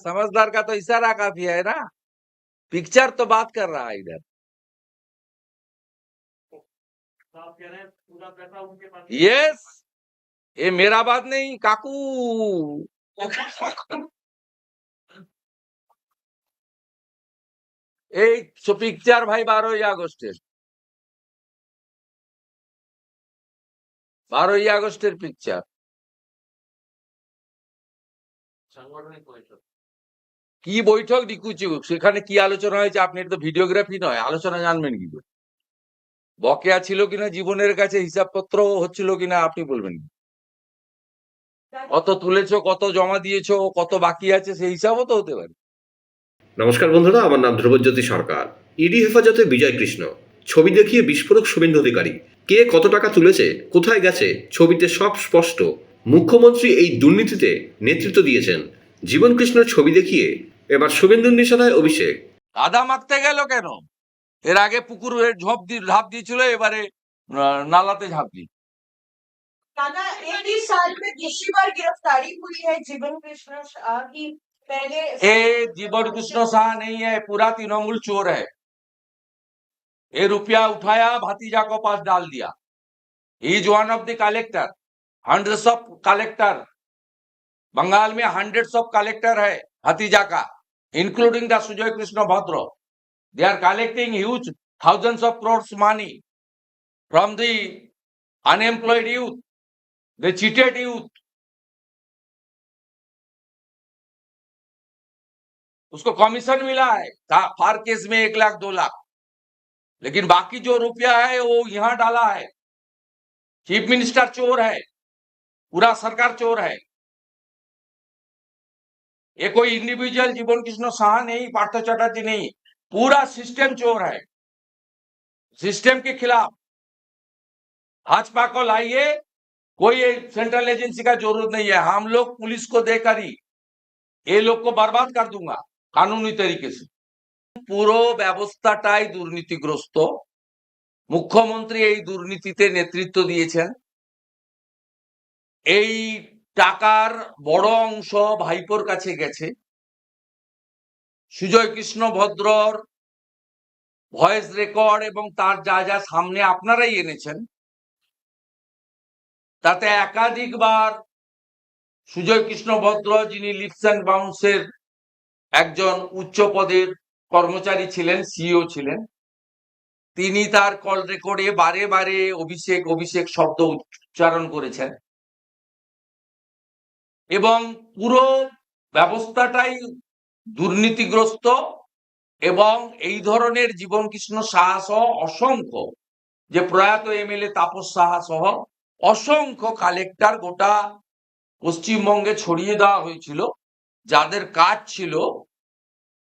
समझदार का तो इशारा काफी है ना पिक्चर तो बात कर रहा है इधर तो आप कह रहे हैं पूरा पैसा उनके पास यस ये मेरा बात नहीं काकू এই পিকচার ভাই বারোই আগস্টের বারোই আগস্টের পিকচার সাংগঠনিক পরিষদ কি বৈঠক ডিকুচি? সেখানে কি আলোচনা হয়েছে? আপনি তো ভিডিওগ্রাফি নয়, আলোচনা জানবেন কি করে? বকেয়া ছিল কিনা জীবনের কাছে হিসাবপত্র হচ্ছিল কিনা আপনি বলবেন কত তুলেছো, কত জমা দিয়েছ, কত বাকি আছে, সেই হিসাবও তো হতে পারে। নমস্কার বন্ধুরা, আমার নাম ধ্রুবজ্যোতি সরকার। ইডি হেফাজতে বিজয় কৃষ্ণ। ছবি দেখিয়ে বিস্ফোরক শুভেন্দু অধিকারী। কে কত টাকা তুলেছে, কোথায় গেছে, ছবিতে সব স্পষ্ট। মুখ্যমন্ত্রী এই দুর্নীতিতে নেতৃত্ব দিয়েছেন। জীবন কৃষ্ণর ছবি দেখিয়ে এবার শুভেন্দুর নিশানায় অভিষেক কাদা মাখতে গেল কেন এর আগে পুকুরে ঝোপ দিয়ে ঝাঁপ দিয়েছিল এবারে আহ, নালাতে ঝাঁপ দি दादा एक ही साल में दूसरी बार गिरफ्तारी हुई है जीवन कृष्ण शाह की पहले ए जीवन कृष्ण शाह नहीं है पूरा तृणमूल चोर है ये रुपया उठाया भतीजा को पास डाल दिया is one of the collector hundreds of collector Bengal में हंड्रेड्स ऑफ कलेक्टर है भतीजा का Including the Sujay Krishna Bhadra they are collecting huge thousands of crores money from the unemployed youth they cheated youth. उसको commission मिला है। फार case में एक लाख, दो लाख। लेकिन बाकी जो रुपया है, वो यहाँ डाला है। चीफ मिनिस्टर चोर है। पूरा सरकार चोर है। ये कोई इंडिविजुअल जीवन कृष्ण शाह नहीं पार्थ चटर्जी नहीं पूरा सिस्टम चोर है सिस्टम के खिलाफ भाजपा को लाइए कोई सेंट्रल एजेंसी का जरूरत नहीं है हम लोग पुलिस को देकर ही ये लोग को बर्बाद कर दूंगा কানুনি তরিকে সে পুরো ব্যবস্থাটাই দুর্নীতিগ্রস্ত মুখ্যমন্ত্রী এই দুর্নীতিতে নেতৃত্ব দিয়েছেন এই টাকার বড় অংশ ভাইপোর কাছে গেছে। সুজয় কৃষ্ণ ভদ্রর ভয়েস রেকর্ড এবং তার যা যা সামনে আপনারাই এনেছেন, তাতে একাধিকবার সুজয় কৃষ্ণ ভদ্র যিনি লিপস অ্যান্ড বাউন্সের একজন উচ্চ পদের কর্মচারী ছিলেন, সিইও ছিলেন, তিনি তার কল রেকর্ডে বারে বারে অভিষেক অভিষেক শব্দ উচ্চারণ করেছেন। এবং পুরো ব্যবস্থাটাই দুর্নীতিগ্রস্ত এবং এই ধরনের জীবন কৃষ্ণ সাহা সহ অসংখ্য, যে প্রয়াত এমএলএ তাপস সাহা সহ অসংখ্য কালেক্টর গোটা পশ্চিমবঙ্গে ছড়িয়ে দেওয়া হয়েছিল, যাদের কাজ ছিল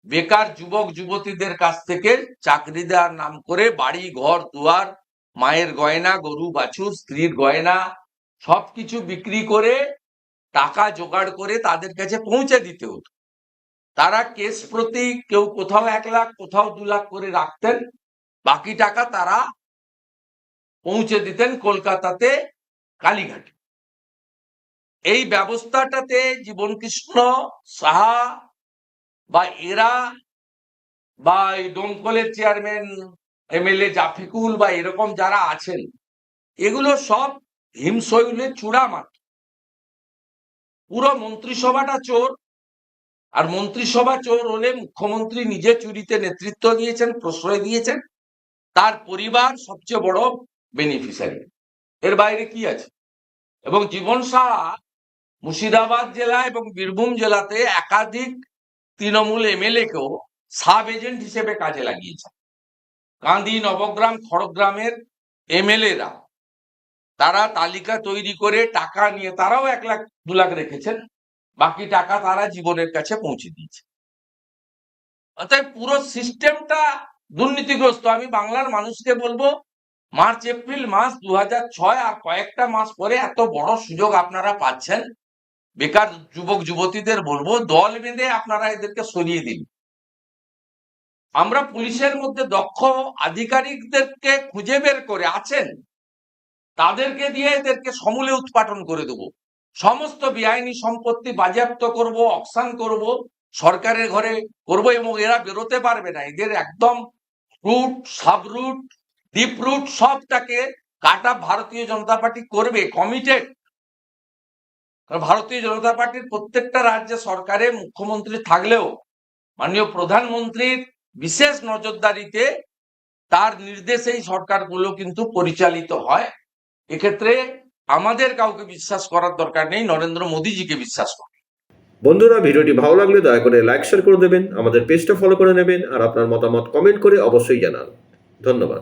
বেকার যুবক যুবতীদের কাছ থেকে চাকরি দেওয়ার নাম করে বাড়ি, ঘর, দুয়ার, মায়ের গয়না, গরু, বাছুর, স্ত্রীর গয়না সবকিছু বিক্রি করে টাকা জোগাড় করে তাদের কাছে পৌঁছে দিতে হতো। তারা কেস প্রতি কেউ কোথাও এক লাখ, কোথাও দু লাখ করে রাখতেন। বাকি টাকা তারা পৌঁছে দিতেন কলকাতাতে কালীঘাটে। এই ব্যবস্থাটাতে জীবন কৃষ্ণ সাহা বা এরা বা এই দমকলের চেয়ারম্যান, এমএলএ জাফিকুল বা এরকম যারা আছেন, এগুলো সব হিমশৈলের চূড়া মাত্র পুরো মন্ত্রিসভাটা চোর। আর মন্ত্রিসভা চোর হলে মুখ্যমন্ত্রী নিজে চুরিতে নেতৃত্ব দিয়েছেন, প্রশ্রয় দিয়েছেন। তার পরিবার সবচেয়ে বড় বেনিফিশিয়ারি এর বাইরে কি আছে? এবং জীবন সাহা মুর্শিদাবাদ জেলা এবং বীরভূম জেলাতে একাধিক তৃণমূল এমএলএ কেও সাব এজেন্ট হিসেবে কাজে লাগিয়েছে। কান্দি নবগ্রাম, খড়গ্রামের এমএলএরা তারা তালিকা তৈরি করে টাকা নিয়ে তারাও এক লাখ, দু লাখ রেখেছেন। বাকি টাকা তারা জীবনের কাছে পৌঁছে দিয়েছে। অর্থাৎ পুরো সিস্টেমটা দুর্নীতিগ্রস্ত। আমি বাংলার মানুষকে বলব, মার্চ, এপ্রিল মাস দু আর কয়েকটা মাস পরে এত বড় সুযোগ আপনারা পাচ্ছেন, বেকার যুবক, যুবতীদের বলব, দল বেঁধে আপনারা এদেরকে সরিয়ে দিন। আমরা পুলিশের মধ্যে দক্ষ আধিকারিকদেরকে খুঁজে বের করে আছেন। তাদেরকে দিয়ে এদেরকে সমূলে উৎপাটন করে দেব। সমস্ত বেআইনি সম্পত্তি বাজেয়াপ্ত করব অকসান করব, সরকারের ঘরে করব এবং এরা বেরোতে পারবে না। এদের একদম root sub root deep root সবটাকে কাটা ভারতীয় জনতা পার্টি করবে কমিটেড ভারতীয় জনতা পার্টির প্রত্যেকটা রাজ্যে সরকারে মুখ্যমন্ত্রী থাকলেও, মাননীয় প্রধানমন্ত্রীর বিশেষ নজরদারিতে তার নির্দেশেই সরকারগুলো কিন্তু পরিচালিত হয়। এক্ষেত্রে আমাদের কাউকে বিশ্বাস করার দরকার নেই, নরেন্দ্র মোদীজিকে বিশ্বাস করে। বন্ধুরা, ভিডিওটি ভালো লাগলে দয়া করে লাইক শেয়ার করে দেবেন, আমাদের পেজটা ফলো করে নেবেন, আর আপনার মতামত কমেন্ট করে অবশ্যই জানান। ধন্যবাদ।